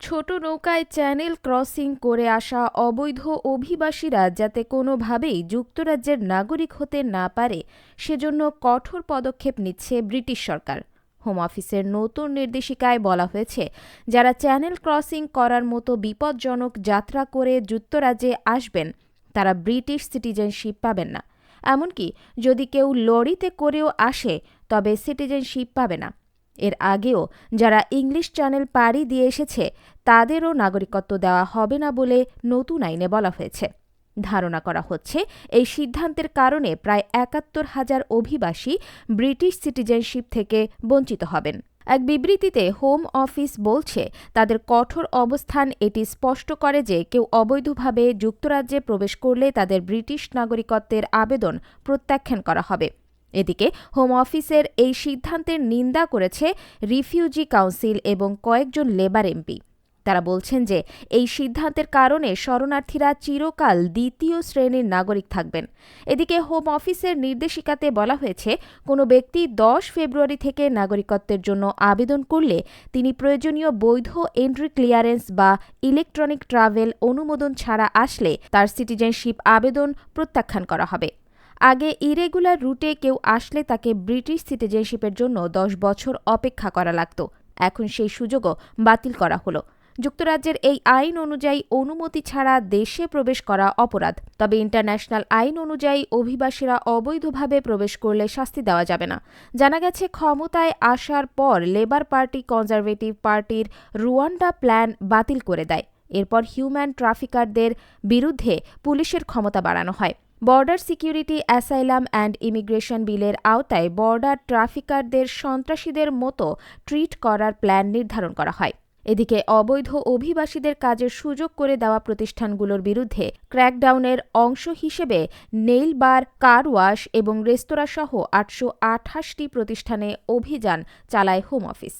ছোট নৌকায় channel crossing করে আসা অবৈধ অভিবাসীরা যাতে কোনোভাবেই যুক্তরাজ্যের নাগরিক হতে না পারে, সেজন্য কঠোর পদক্ষেপ নিচ্ছে ব্রিটিশ সরকার। হোম অফিসের নতুন নির্দেশিকায় বলা হয়েছে, যারা চ্যানেল ক্রসিং করার মতো বিপজ্জনক যাত্রা করে যুক্তরাজ্যে আসবেন, তারা ব্রিটিশ সিটিজেনশিপ পাবেন না। এমনকি যদি কেউ লরিতে করেও আসে, তবে সিটিজেনশিপ পাবে না। এর আগেও যারা ইংলিশ চ্যানেল পাড়ি দিয়ে এসেছে, তাদেরও নাগরিকত্ব দেওয়া হবে না বলে নতুন আইনে বলা হয়েছে। ধারণা করা হচ্ছে, এই সিদ্ধান্তের কারণে প্রায় একাত্তর হাজার অভিবাসী ব্রিটিশ সিটিজেনশিপ থেকে বঞ্চিত হবেন। এক বিবৃতিতে হোম অফিস বলছে, তাদের কঠোর অবস্থান এটি স্পষ্ট করে যে কেউ অবৈধভাবে যুক্তরাজ্যে প্রবেশ করলে তাদের ব্রিটিশ নাগরিকত্বের আবেদন প্রত্যাখ্যান করা হবে। এদিকে হোম অফিসের এই সিদ্ধান্তের নিন্দা করেছে রিফিউজি কাউন্সিল এবং কয়েকজন লেবার এমপি তারা বলছেন যে, এই সিদ্ধান্তের কারণে শরণার্থীরা চিরকাল দ্বিতীয় শ্রেণির নাগরিক থাকবেন। এদিকে হোম অফিসের নির্দেশিকাতে বলা হয়েছে, কোনো ব্যক্তি দশ ফেব্রুয়ারি থেকে নাগরিকত্বের জন্য আবেদন করলে তিনি প্রয়োজনীয় বৈধ এন্ট্রি ক্লিয়ারেন্স বা ইলেকট্রনিক ট্রাভেল অনুমোদন ছাড়া আসলে তার সিটিজেনশিপ আবেদন প্রত্যাখ্যান করা হবে। আগে ইরেগুলার রুটে কেউ আসলে তাকে ব্রিটিশ সিটিজেনশিপের জন্য দশ বছর অপেক্ষা করা লাগত। এখন সেই সুযোগও বাতিল করা হলো। যুক্তরাজ্যের এই আইন অনুযায়ী অনুমতি ছাড়া দেশে প্রবেশ করা অপরাধ। তবে ইন্টারন্যাশনাল আইন অনুযায়ী অভিবাসীরা অবৈধভাবে প্রবেশ করলে শাস্তি দেওয়া যাবে না। জানা গেছে, ক্ষমতায় আসার পর লেবার পার্টি কনজারভেটিভ পার্টির রুয়ান্ডা প্ল্যান বাতিল করে দেয়। এরপর হিউম্যান ট্রাফিকারদের বিরুদ্ধে পুলিশের ক্ষমতা বাড়ানো হয়। Border security asylum and immigration বিলের আওতায় বর্ডার ট্রাফিকারদের সন্ত্রাসীদের মতো ট্রিট করার প্ল্যান নির্ধারণ করা হয়। এদিকে অবৈধ অভিবাসীদের কাজের সুযোগ করে দেওয়া প্রতিষ্ঠানগুলোর বিরুদ্ধে ক্র্যাকডাউনের অংশ হিসেবে নেইল বার কার ওয়াশ এবং রেস্তোরাঁ সহ আটশো আঠাশটি প্রতিষ্ঠানে অভিযান চালায় হোম অফিস